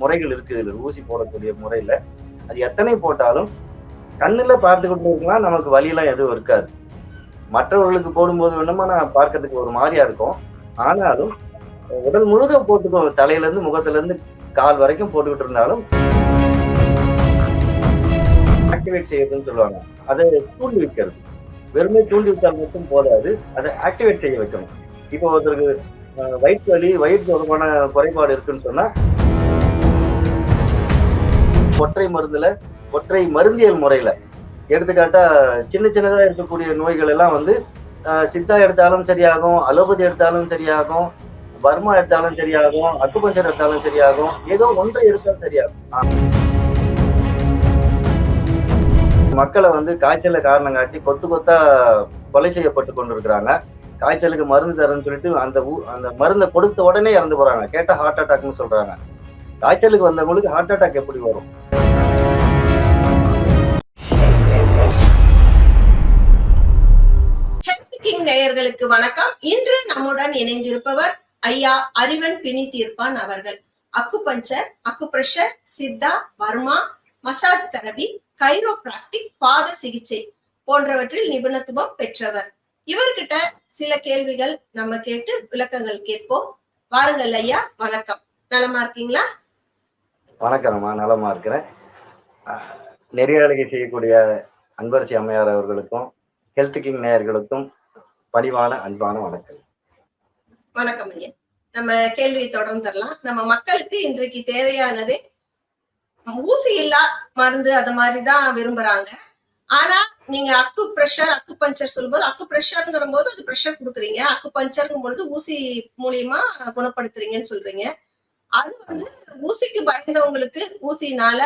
முறைகள் இருக்குது இதில் ஊசி போடக்கூடிய முறையில. அது எத்தனை போட்டாலும் கண்ணுல கொண்டு இருக்கலாம் நமக்கு வலியெல்லாம் எதுவும் இருக்காது. மற்றவர்களுக்கு போடும்போது வேணுமா? நான் பார்க்கறதுக்கு ஒரு மாதிரியா இருக்கும். ஆனாலும் உடல் முழுக போட்டுக்கோ. தலையில இருந்து முகத்துல இருந்து கால் வரைக்கும் போட்டுக்கிட்டு இருந்தாலும் ஆக்டிவேட் செய்யறதுன்னு சொல்லுவாங்க. அதை தூண்டி வைக்கிறது. வெறுமை தூண்டி விட்டால் மட்டும் போதாது. அதை ஆக்டிவேட் செய்ய வைக்கணும். இப்போ ஒருத்தருக்கு வயிற்று வலி வயிறு தொடர்பான குறைபாடு இருக்குன்னு சொன்னா ஒற்றை மருந்துல ஒற்றை மருந்தியல் முறையில. எடுத்துக்காட்டா சின்ன சின்னதாக இருக்கக்கூடிய நோய்கள் எல்லாம் வந்து சித்தா எடுத்தாலும் சரியாகும் அலோபதி எடுத்தாலும் சரியாகும் பர்மா எடுத்தாலும் சரியாகும் அக்குபஞ்சர் எடுத்தாலும் சரியாகும் ஏதோ ஒன்றை எடுத்தாலும் சரியாகும். மக்களை வந்து காய்ச்சல காரணம் காட்டி கொத்து கொத்தா கொலை செய்யப்பட்டு கொண்டிருக்கிறாங்க. காய்ச்சலுக்கு மருந்து தரேன்னு சொல்லிட்டு அந்த ஊ- அந்த மருந்தை கொடுத்த உடனே இறந்து போறாங்க. கேட்டா ஹார்ட் அட்டாக்னு சொல்றாங்க. காய்ச்சலுக்கு வந்தவங்களுக்கு ஹார்ட் அட்டாக் எப்படி வரும்? கிங் நேயர்களுக்கு வணக்கம். இன்று நம்முடன் இணைந்திருப்பவர் ஐயா அறிவன் பிணி தீர்ப்பான் அவர்கள். Acupuncture acupressure Siddha Varma massage therapy chiropractic பாத சிகிச்சை போன்றவற்றில் நிபுணத்துவம் பெற்றவர். இவர்கிட்ட சில கேள்விகள் நம்ம கேட்டு விளக்கங்கள் கேட்போம். வாருங்கள் ஐயா வணக்கம். நலமா இருக்கீங்களா? வணக்கம்மா நலமா இருக்கிறேன். நெறியாளிகை செய்யக்கூடிய அன்பரசி அம்மையார் அவர்களுக்கும் ஹெல்த் கிங் நேயர்களுக்கும் பணிவான அன்பான வணக்கம். வணக்கம் ஐயா. நம்ம கேள்வியை தொடர்ந்துடலாம். நம்ம மக்களுக்கு இன்றைக்கு தேவையானது ஊசி இல்லா மருந்து அது மாதிரி தான் விரும்புறாங்க. ஆனா நீங்க அக்கு பிரஷர் அக்கு பஞ்சர் சொல்லும்போது அக்கு பிரஷருங்கிற போது அது பிரஷர் கொடுக்குறீங்க. அக்கு பஞ்சருங்கும் பொழுது ஊசி மூலியமா குணப்படுத்துறீங்கன்னு சொல்றீங்க. அது வந்து ஊசிக்கு பயந்தவங்களுக்கு ஊசினால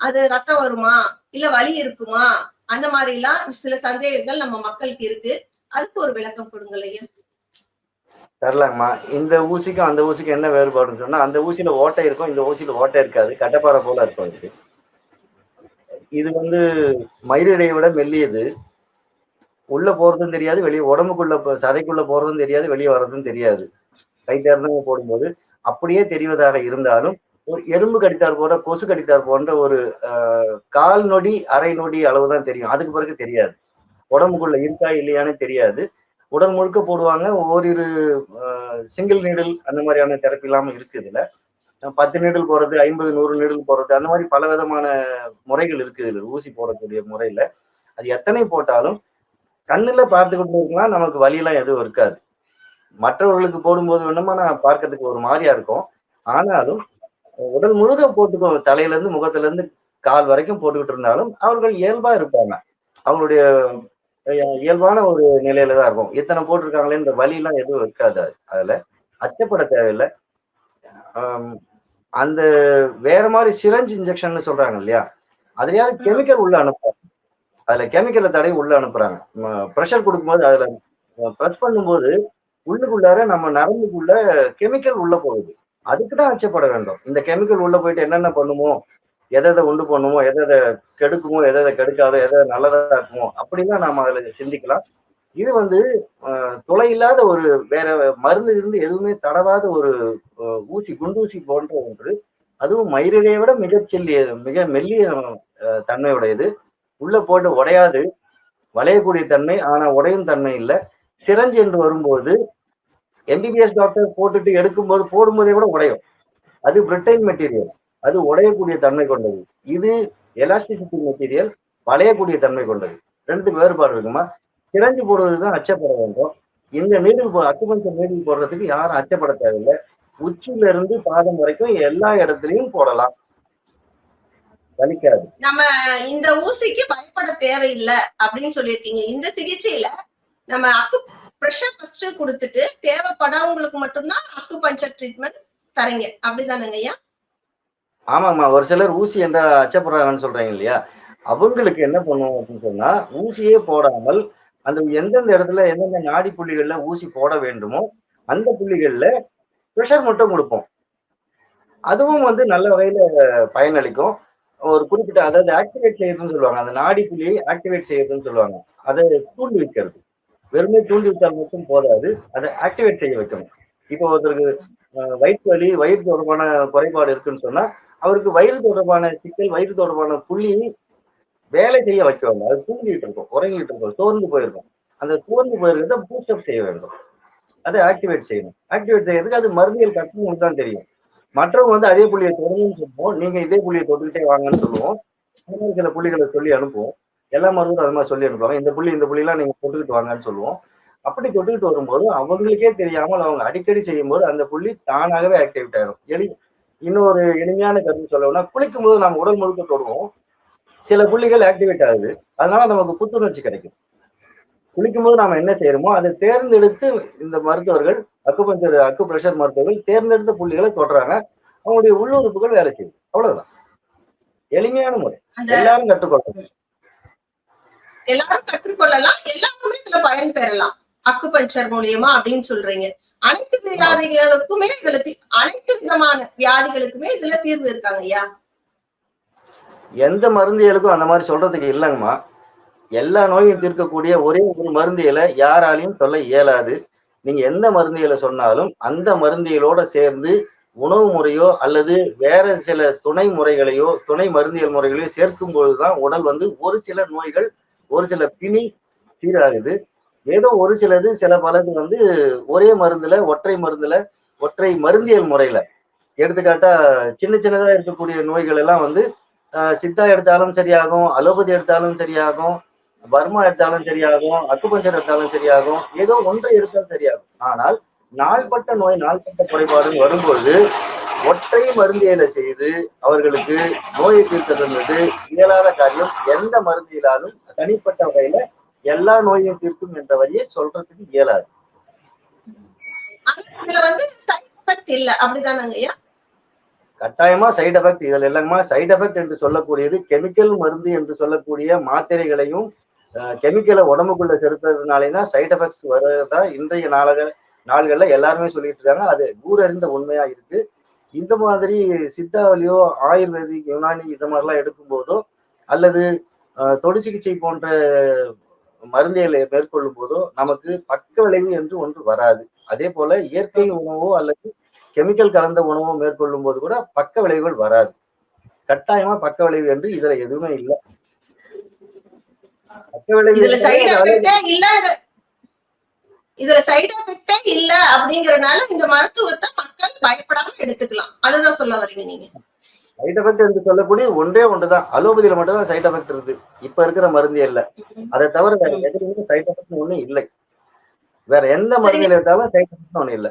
அது ரத்தம் வருமா? இல்ல வலி இருக்குமா? அந்த மாதிரி எல்லாம் சில சந்தேகங்கள் நம்ம மக்களுக்கு இருக்கு. அதுக்கு ஒரு விளக்கம் கொடுங்கள் ஐயா. தரலாங்கம்மா. இந்த ஊசிக்கும் அந்த ஊசிக்கும் என்ன வேறுபாடுன்னு சொன்னா அந்த ஊசியில ஓட்டை இருக்கும் இந்த ஊசியில ஓட்டை இருக்காது. கட்டப்பாறை போல இருக்கும் இது இது வந்து மயிரிழையை விட மெல்லியது. உள்ள போறதும் தெரியாது வெளியே உடம்புக்குள்ள சதைக்குள்ள போறதும் தெரியாது வெளியே வர்றதும் தெரியாது. கை தேர்ந்தவங்க போடும்போது அப்படியே தெரிவதாக இருந்தாலும் ஒரு எறும்பு கடித்தார் போல கொசு கடித்தார் போன்ற ஒரு ஆஹ், கால் நொடி அரை நொடி அளவு தான் தெரியும். அதுக்கு பிறகு தெரியாது. உடம்புக்குள்ள இருக்கா இல்லையான்னு தெரியாது. உடல் முழுக்க போடுவாங்க. ஓரிரு சிங்கிள் நீடல் அந்த மாதிரியான தெரப்பி இல்லாம இருக்கு இதுல பத்து நீடல் போறது ஐம்பது நூறு நீடல் போறது அந்த மாதிரி பல விதமான முறைகள் இருக்கு இதுல. ஊசி போடக்கூடிய முறையில. அது எத்தனை போட்டாலும் கண்ணுல பார்த்துக்கிட்டு இருக்கலாம் நமக்கு வழியெல்லாம் எதுவும் இருக்காது. மற்றவர்களுக்கு போடும்போது வேணுமா? நான் பார்க்கறதுக்கு ஒரு மாதிரியா இருக்கும். ஆனாலும் உடல் முழுதும் போட்டுக்கோ தலையில இருந்து முகத்துல இருந்து கால் வரைக்கும் போட்டுக்கிட்டு இருந்தாலும் அவர்கள் இயல்பா இருப்பாங்க. அவங்களுடைய இயல்பான ஒரு நிலையில தான் இருக்கும். இத்தனை போட்டிருக்காங்களேன்ற வலியெல்லாம் எதுவும் இருக்காது. அது- அதுல அச்சப்பட தேவையில்லை. அந்த வேற மாதிரி சிரஞ்ச் இன்ஜெக்ஷன் சொல்றாங்க இல்லையா? அதுலயாவது கெமிக்கல் உள்ள அனுப்புறாங்க. அதுல கெமிக்கலை தடவி உள்ள அனுப்புறாங்க. ப்ரெஷர் கொடுக்கும்போது அதுல ப்ரெஸ் பண்ணும்போது உள்ளுக்குள்ளார நம்ம நரம்புக்குள்ள கெமிக்கல் உள்ள போகுது. அதுக்கு தான் அச்சப்பட வேண்டும். இந்த கெமிக்கல் உள்ள போயிட்டு என்னென்ன பண்ணுமோ எதை எதை உண்டு பண்ணுமோ எதை எதை கெடுக்குமோ எதை எதை கெடுக்காதோ எதை நல்லதா இருக்குமோ அப்படிலாம் நாம அதுல சிந்திக்கலாம். இது வந்து துளை இல்லாத ஒரு வேற மருந்து இருந்து எதுவுமே தடவாத ஒரு ஊசி குண்டூசி போன்ற ஒன்று. அதுவும் மயிரிழையை விட மிகச்செல்லிய மிக மெல்லிய அஹ், தன்மையுடையது. உள்ள போட்டு உடையாது. வளையக்கூடிய தன்மை ஆனா உடையும் தன்மை இல்லை. சிரஞ்சு என்று வரும்போது எம்பிபிஎஸ் டாக்டர் போட்டுட்டு எடுக்கும்போது போடும்போதே கூட உடையும். அது பிரிட்டைன் மெட்டீரியல் அது உடையக்கூடிய தன்மை கொண்டது. இது எலாஸ்டிசிட்டி மெட்டீரியல் வளையக்கூடிய தன்மை கொண்டது. ரெண்டு வேறுபாடு இருக்குமா? சிரஞ்சு போடுவதுதான் அச்சப்பட வேண்டும். இந்த நீடில் போ அக்குபஞ்சர் நீடில் போடுறதுக்கு யாரும் அச்சப்பட தேவையில்லை. உச்சியில இருந்து பாதம் வரைக்கும் எல்லா இடத்துலயும் போடலாம். வலிக்காது. நம்ம இந்த ஊசிக்கு பயப்பட தேவையில்லை அப்படின்னு சொல்லியிருக்கீங்க. இந்த சிகிச்சையில நம்ம அக்கு ப்ரெஷர் ஃபர்ஸ்ட் கொடுத்துட்டு தேவைப்படாதவங்களுக்கு மட்டும்தான் அக்கு பஞ்சர் ட்ரீட்மெண்ட் தரீங்க. அப்படிதானுங்க ஐயா? ஆமாம்மா ஒரு சிலர் ஊசி என்ற அச்சப்படுறாங்கன்னு சொல்றாங்க இல்லையா? அவங்களுக்கு என்ன பண்ணுவோம் அப்படின்னு சொன்னா ஊசியே போடாமல் அந்த எந்தெந்த இடத்துல எந்தெந்த நாடி புள்ளிகள்ல ஊசி போட வேண்டுமோ அந்த புள்ளிகள்ல ப்ரெஷர் மட்டும் கொடுப்போம். அதுவும் வந்து நல்ல வகையில பயனளிக்கும். ஒரு குறிப்பிட்ட அதாவது ஆக்டிவேட் செய்யறதுன்னு சொல்லுவாங்க. அந்த நாடி புள்ளியை ஆக்டிவேட் செய்யறதுன்னு சொல்லுவாங்க. அதை தூண்டி வைக்கிறது. வெறுமே தூண்டி விட்டால் மட்டும் போதாது. அதை ஆக்டிவேட் செய்ய வைக்கணும். இப்போ ஒருத்தருக்கு வயிற்று வலி வயிறு தொடர்பான குறைபாடு இருக்குன்னு சொன்னா அவருக்கு வயிறு தொடர்பான சிக்கல் வயிறு தொடர்பான புள்ளி வேலை செய்ய வைக்கணும் அது தூங்கிட்டு இருக்கும் உறங்கிட்டு இருக்கும் சோர்ந்து போயிருக்கும். அந்த சோர்ந்து போயிருக்கிறத பூஸ்டப் செய்ய வேண்டும். அதை ஆக்டிவேட் செய்யணும். ஆக்டிவேட் செய்யறதுக்கு அது மருந்தியல் கற்றுங்களுக்கு தான் தெரியும். மற்றவங்க வந்து அதே புள்ளியை தொடங்குன்னு சொல்லுவோம் நீங்க இதே புள்ளியை தொட்டுக்கிட்டே வாங்கன்னு சொல்லுவோம். சில புள்ளிகளை சொல்லி அனுப்புவோம். எல்லா மருந்தும் அது மாதிரி சொல்லி அனுப்புவாங்க இந்த புள்ளி இந்த புள்ளிலாம் நீங்க தொட்டுக்கிட்டு வாங்கன்னு சொல்லுவோம். அப்படி தொட்டுக்கிட்டு வரும்போது அவங்களுக்கே தெரியாமல் அவங்க அடிக்கடி செய்யும்போது அந்த புள்ளி தானாகவே ஆக்டிவேட் ஆயிடும் எளி இன்னொரு எளிமையான கருத்து சொல்லணும்னா குளிக்கும் போது நம்ம உடல் முழுக்க தொடுவோம். சில புள்ளிகள் ஆக்டிவேட் ஆகுது. அதனால நமக்கு புத்துணர்ச்சி கிடைக்கும். குளிக்கும் போது நாம என்ன செய்யறோமோ அதை தேர்ந்தெடுத்து இந்த மருத்துவர்கள் அக்குபஞ்சர் அக்கு பிரஷர் மருத்துவர்கள் தேர்ந்தெடுத்த புள்ளிகளை தொடுறாங்க. அவங்களுடைய உள்ளுறுப்புகள் வேலை செய்யுது. அவ்வளவுதான். எளிமையான முறை. எல்லாரும் கற்றுக்கொள்ளணும். எல்லாரும் கற்றுக்கொள்ளலாம் எல்லாருமே இதுல பயன் பெறலாம். அக்குபஞ்சர் மூலியமா அப்படின்னு சொல்றீங்க. அனைத்து வியாதிகளுக்குமே இதுல அனைத்து விதமான வியாதிகளுக்குமே இதுல தீர்வு இருக்காங்க ஐயா. எந்த மருந்தியலுக்கும் அந்த மாதிரி சொல்றதுக்கு இல்லைங்கம்மா. எல்லா நோயும் தீர்க்கக்கூடிய ஒரே ஒரு மருந்தியலை யாராலையும் சொல்ல இயலாது. நீங்க எந்த மருந்தியலை சொன்னாலும் அந்த மருந்தியலோட சேர்ந்து உணவு முறையோ அல்லது வேற சில துணை முறைகளையோ துணை மருந்தியல் முறைகளையோ சேர்க்கும் பொழுதுதான் உடல் வந்து ஒரு சில நோய்கள் ஒரு சில பிணி சீராகுது. ஏதோ ஒரு சிலது சில பலது வந்து ஒரே மருந்துல ஒற்றை மருந்துல ஒற்றை மருந்தியல் முறையில. எடுத்துக்காட்டா சின்ன சின்னதா இருக்கக்கூடிய நோய்கள் எல்லாம் வந்து ஆஹ் சித்தா எடுத்தாலும் சரியாகும் அலோபதி எடுத்தாலும் சரியாகும் பர்மா எடுத்தாலும் சரியாகும் அக்குபஞ்சர் எடுத்தாலும் சரியாகும் ஏதோ ஒன்றை எடுத்தாலும் சரியாகும். ஆனால் நாள்பட்ட நோய் நாள்பட்ட குறைபாடு வரும்பொழுது ஒற்றை மருந்தியலை செய்து அவர்களுக்கு நோயை தீர்க்கிறது இயலாத காரியம் எந்த மருந்தியலாலும் தனிப்பட்ட வகையில எல்லா நோயையும் தீர்க்கும் என்ற வழியை சொல்றதுக்கு இயலாது. கட்டாயமா சைடு எஃபெக்ட் இதில் இல்லைங்கம்மா சைடு எஃபெக்ட் என்று சொல்லக்கூடியது கெமிக்கல் மருந்து என்று சொல்லக்கூடிய மாத்திரைகளையும் கெமிக்கலை உடம்புக்குள்ள செலுத்துறதுனாலே தான் சைடு எஃபெக்ட்ஸ் வர்றதா இன்றைய நாளக நாள்கள்ல எல்லாருமே சொல்லிட்டு இருக்காங்க. அது ஊரறிந்த உண்மையா இருக்கு. இந்த மாதிரி சித்தாவிலையோ ஆயுர்வேதிக் யுனானி இந்த மாதிரிலாம் எடுக்கும்போதோ அல்லது தொடு சிகிச்சை போன்ற மருந்தியலை மேற்கொள்ளும் போதோ நமக்கு பக்க விளைவு என்று ஒன்று வராது. அதே போல இயற்கை உணவோ அல்லது கெமிக்கல் கலந்த உணவோ மேற்கொள்ளும் போது கூட பக்க விளைவுகள் வராது. கட்டாயமா பக்க விளைவு என்று இதுல எதுவுமே இல்லை. பக்க விளைவு இதுல சைடு எஃபெக்டே இல்ல அப்படிங்கறனால இந்த மருத்துவத்தை மக்கள் பயப்படாம எடுத்துக்கலாம். அதுதான் சொல்ல வரீங்க நீங்க. சைட் எஃபெக்ட் என்று சொல்லக்கூடிய ஒன்றே ஒன்றுதான். அலோபதியில மட்டும் தான் சைட் எஃபெக்ட் இருக்கு. இப்ப இருக்கிற மருந்து இல்ல. அதை தவிர வேற எதுலையுமே சைட் எஃபெக்ட் ஒண்ணும் இல்லை. வேற எந்த. மருந்தில எடுத்தாலும் சைட் எஃபெக்ட் ஒண்ணும் இல்லை.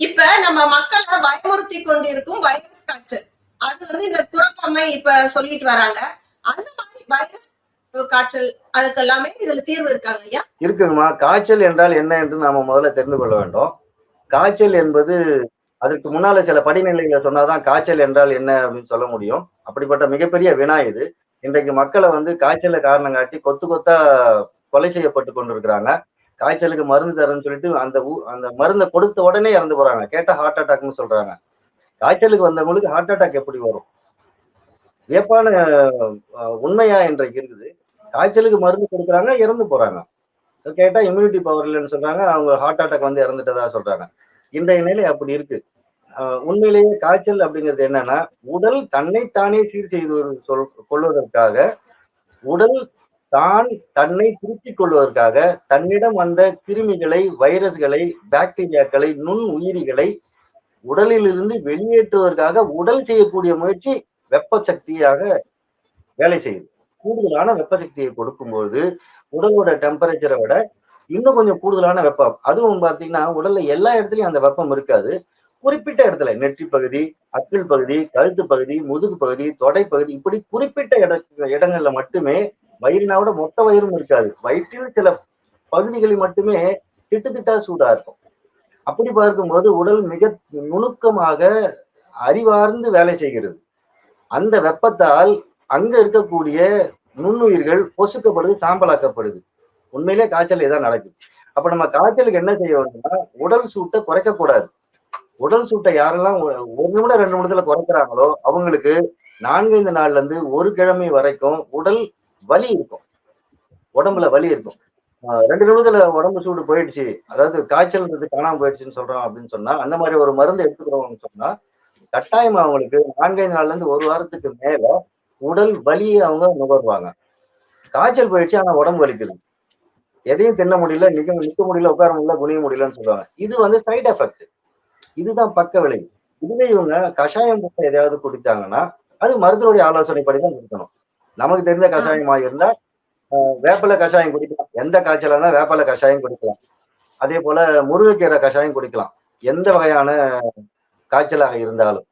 இப்ப நம்ம மக்களை பயமுறுத்தி கொண்டிருக்கும் வைரஸ் காய்ச்சல். அது வந்து இந்த குரங்கம்மை இப்ப சொல்லிட்டு வராங்க. அந்த மாதிரி வைரஸ் காய்ச்சல் அதுக்கு எல்லாமே இதுல தீர்வு இருக்காங்க ஐயா. இருக்குங்கம்மா காய்ச்சல் என்றால் என்ன என்று நாம முதல்ல தெரிந்து கொள்ள வேண்டும். காய்ச்சல் என்பது அதுக்கு முன்னால சில படிநிலைகளை சொன்னாதான் காய்ச்சல் என்றால் என்ன அப்படின்னு சொல்ல முடியும். அப்படிப்பட்ட மிகப்பெரிய வினா இது. இன்றைக்கு மக்களை வந்து காய்ச்சல காரணம் காட்டி கொத்து கொத்தா கொலை செய்யப்பட்டு கொண்டிருக்கிறாங்க. காய்ச்சலுக்கு மருந்து தரேன்னு சொல்லிட்டு அந்த ஊ- அந்த மருந்தை கொடுத்த உடனே இறந்து போறாங்க. கேட்டா ஹார்ட் அட்டாக்னு சொல்றாங்க. காய்ச்சலுக்கு வந்தவங்களுக்கு ஹார்ட் அட்டாக் எப்படி வரும்? வியப்பான உண்மையா இன்றைக்கு இருக்குது. காய்ச்சலுக்கு மருந்து கொடுக்குறாங்க இறந்து போறாங்க. கேட்டா இம்யூனிட்டி பவர் இல்லைன்னு சொல்றாங்க அவங்க ஹார்ட் அட்டாக் வந்து இறந்துட்டதா சொல்றாங்க. இன்றைய நிலை அப்படி இருக்கு. உண்மையிலேயே காய்ச்சல் அப்படிங்கிறது என்னன்னா உடல் தன்னைத்தானே சீர் செய்து சொல் கொள்வதற்காக உடல் தான் தன்னை திருத்திக் கொள்வதற்காக தன்னிடம் வந்த கிருமிகளை வைரஸ்களை பாக்டீரியாக்களை நுண் உயிரிகளை உடலிலிருந்து வெளியேற்றுவதற்காக உடல் செய்யக்கூடிய முயற்சி வெப்ப சக்தியாக வேலை செய்யுது. கூடுதலான வெப்ப சக்தியை கொடுக்கும்போது உடலோட டெம்பரேச்சரை விட இன்னும் கொஞ்சம் கூடுதலான வெப்பம். அதுவும் பார்த்தீங்கன்னா உடல்ல எல்லா இடத்துலயும் அந்த வெப்பம் இருக்காது. குறிப்பிட்ட இடத்துல நெற்றி பகுதி அக்கில் பகுதி கழுத்து பகுதி முதுகு பகுதி தொடை பகுதி இப்படி குறிப்பிட்ட இட இடங்கள்ல மட்டுமே வயிறினா விட மொத்த வயிறும் இருக்காது. வயிற்றில் சில பகுதிகளில் மட்டுமே திட்டுத்திட்டா சூடா இருக்கும். அப்படி பார்க்கும்போது உடல் மிக நுணுக்கமாக அறிவார்ந்து வேலை செய்கிறது. அந்த வெப்பத்தால் அங்க இருக்கக்கூடிய நுண்ணுயிர்கள் பொசுக்கப்படுது சாம்பலாக்கப்படுது. உண்மையிலே காய்ச்சல் இதான் நடக்குது. அப்ப நம்ம காய்ச்சலுக்கு என்ன செய்ய வேண்டும்னா உடல் சூட்டை குறைக்க கூடாது உடல் சூட்டை யாரெல்லாம் ஒ- ஒரு நிமிடம் ரெண்டு நிமிடத்துல குறைக்கிறாங்களோ அவங்களுக்கு நான்கைந்து நாள்ல இருந்து ஒரு கிழமை வரைக்கும் உடல் வலி இருக்கும். உடம்புல வலி இருக்கும். ஆஹ் ரெண்டு நிமிடத்துல உடம்பு சூடு போயிடுச்சு. அதாவது காய்ச்சல்ன்றது காணாம போயிடுச்சுன்னு சொல்றோம் அப்படின்னு சொன்னா அந்த மாதிரி ஒரு மருந்து எடுத்துக்கிறோம்னு சொன்னா கட்டாயம் அவங்களுக்கு நான்கைந்து நாள்ல இருந்து ஒரு வாரத்துக்கு மேல உடல் வலியை அவங்க நுகர்வாங்க. காய்ச்சல் போயிடுச்சு ஆனா உடம்பு வலிக்குது. எதையும் தின்ன முடியல நிக்க நிக்க முடியல உட்கார முடியல குனிய முடியலன்னு சொல்லுவாங்க. இது வந்து சைடு எஃபெக்ட் இதுதான் பக்க விளைவு. இதுவே இவங்க கஷாயம் போட்டு எதையாவது குடித்தாங்கன்னா அது மருத்துவருடைய ஆலோசனைப்படி தான் குடிக்கணும் நமக்கு தெரிஞ்ச கஷாயமா இருந்தா வேப்பிலை கஷாயம் குடிக்கலாம். எந்த காய்ச்சலா இருந்தா வேப்பிலை கஷாயம் குடிக்கலாம். அதே போல முருங்கைக்கீரை கஷாயம் குடிக்கலாம். எந்த வகையான காய்ச்சலாக இருந்தாலும்.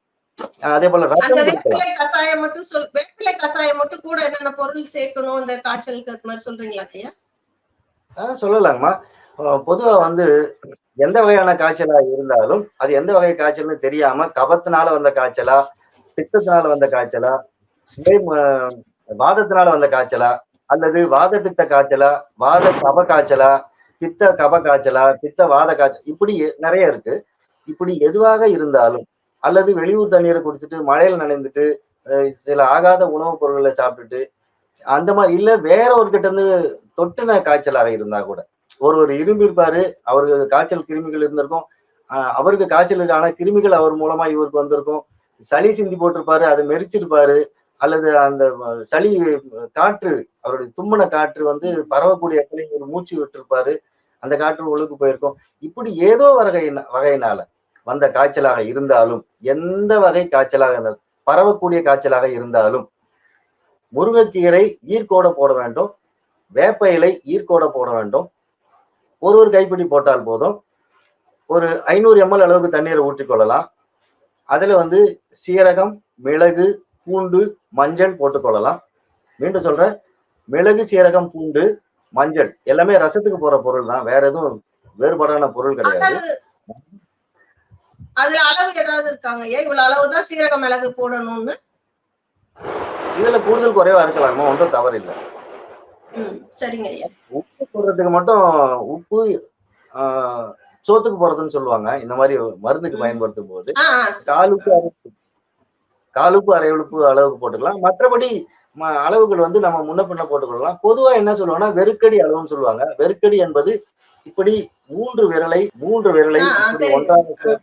அதே போல அந்த வேப்பிலை கசாயம் மட்டும் சொல் வேப்பிலை கசாயம் மட்டும் கூட என்னென்ன பொருள் சேர்க்கணும் இந்த காய்ச்சலுக்கு அது மாதிரி சொல்றீங்களா ஐயா? சொல்லலாங்கம்மா. பொதுவா வந்து எந்த வகையான காய்ச்சலா இருந்தாலும் அது எந்த வகை காய்ச்சல்னு தெரியாம கபத்தினால வந்த காய்ச்சலா பித்தத்தினால வந்த காய்ச்சலா வாதத்தினால வந்த காய்ச்சலா அல்லது வாத பித்த காய்ச்சலா வாத கப காய்ச்சலா பித்த கப காய்ச்சலா பித்த வாத காய்ச்சல் இப்படி நிறைய இருக்கு. இப்படி எதுவாக இருந்தாலும் அல்லது வெளியூர் தண்ணீரை குடிச்சிட்டு மழையில நனைந்துட்டு சில ஆகாத உணவுப் பொருட்களை சாப்பிட்டுட்டு அந்த மாதிரி இல்ல வேற ஒரு கிட்ட இருந்து தொட்டுன காய்ச்சலாக இருந்தா கூட. ஒரு ஒரு இரும்பு இருப்பாரு அவருக்கு காய்ச்சல் கிருமிகள் இருந்திருக்கும். அவருக்கு காய்ச்சல் இருக்கு ஆனா கிருமிகள் அவர் மூலமா இவருக்கு வந்திருக்கும். சளி சிந்தி போட்டிருப்பாரு அதை மெரிச்சிருப்பாரு அல்லது அந்த சளி காற்று அவருடைய தும்முன காற்று வந்து பரவக்கூடிய இடத்துல ஒரு மூச்சு விட்டுருப்பாரு. அந்த காற்று உள்ளுக்கு போயிருக்கும். இப்படி ஏதோ வகை வகையினால வந்த காய்ச்சலாக இருந்தாலும் எந்த வகை காய்ச்சலாக இருந்தாலும் பரவக்கூடிய காய்ச்சலாக இருந்தாலும் முருங்கைக்கீரை ஈர்க்கோட போட வேண்டும் வேப்ப இலை ஈர்க்கோட போட வேண்டும். ஒரு ஒரு கைப்பிடி போட்டால் போதும். ஒரு ஐநூறு எம்எல் அளவுக்கு தண்ணீரை ஊற்றிக்கொள்ளலாம் அதுல வந்து சீரகம் மிளகு பூண்டு மஞ்சள் போட்டுக்கொள்ளலாம் மீண்டும் சொல்றேன் மிளகு சீரகம் பூண்டு மஞ்சள் எல்லாமே ரசத்துக்கு போகிற பொருள் தான் வேற எதுவும் வேறுபாடான பொருள் கிடையாது. அதுல அளவு ஏதாவது இருக்காங்க? ஐயா இவ்வளவு அளவுதான் சீரக மிளகு போடணும்னு? இதுல கூடுதல் குறைவா இருக்கலாமா? ஒன்றும் தவறில்லை ம், சரிங்க ஐயா. உப்பு போடுறதுக்கு மட்டும் உப்பு சோத்துக்கு போறதுன்னு சொல்லுவாங்க. இந்த மாதிரி மருந்துக்கு. பயன்படுத்தும் போது சரி. காலுக்கு அரை உப்பு காலுக்கு அரை உப்பு அளவுக்கு போட்டுக்கலாம். மற்றபடி அளவுகள் வந்து நம்ம முன்ன பின்ன போட்டுக்கொள்ளலாம். பொதுவா என்ன சொல்லுவாங்கன்னா வெறுக்கடி அளவுன்னு சொல்லுவாங்க. வெறுக்கடி என்பது இப்படி மூன்று விரலை மூன்று விரலை. ஒன்றாக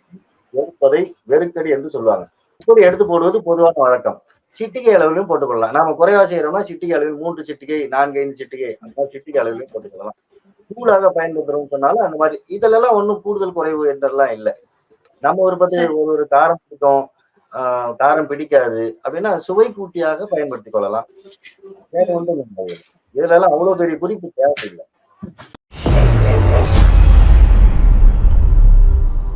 எடுப்பதை வெறுக்கடி என்று சொல்லுவாங்க. இப்படி எடுத்து போடுவது பொதுவான வழக்கம். சிட்டிகை அளவிலும் போட்டுக்கொள்ளலாம். நாம குறைவா செய்யறோம்னா சிட்டிகை அளவில் மூன்று சிட்டிகை நான்கு ஐந்து சிட்டிகை அந்த மாதிரி சிட்டிகை அளவிலும் போட்டுக்கலாம் தூளாக பயன்படுத்துறோம்னு சொன்னாலும் அந்த மாதிரி இதுலலாம் ஒண்ணும் கூடுதல் குறைவு என்றெல்லாம் இல்லை. நம்ம ஒரு பத்து. ஒரு ஒரு காரம் பிடிக்கும். ஆஹ் காரம் பிடிக்காது. அப்படின்னா சுவை கூட்டியாக பயன்படுத்திக் கொள்ளலாம். வேற ஒன்றும் இதுல எல்லாம் அவ்வளவு பெரிய குறிப்பு தேவையில்லை.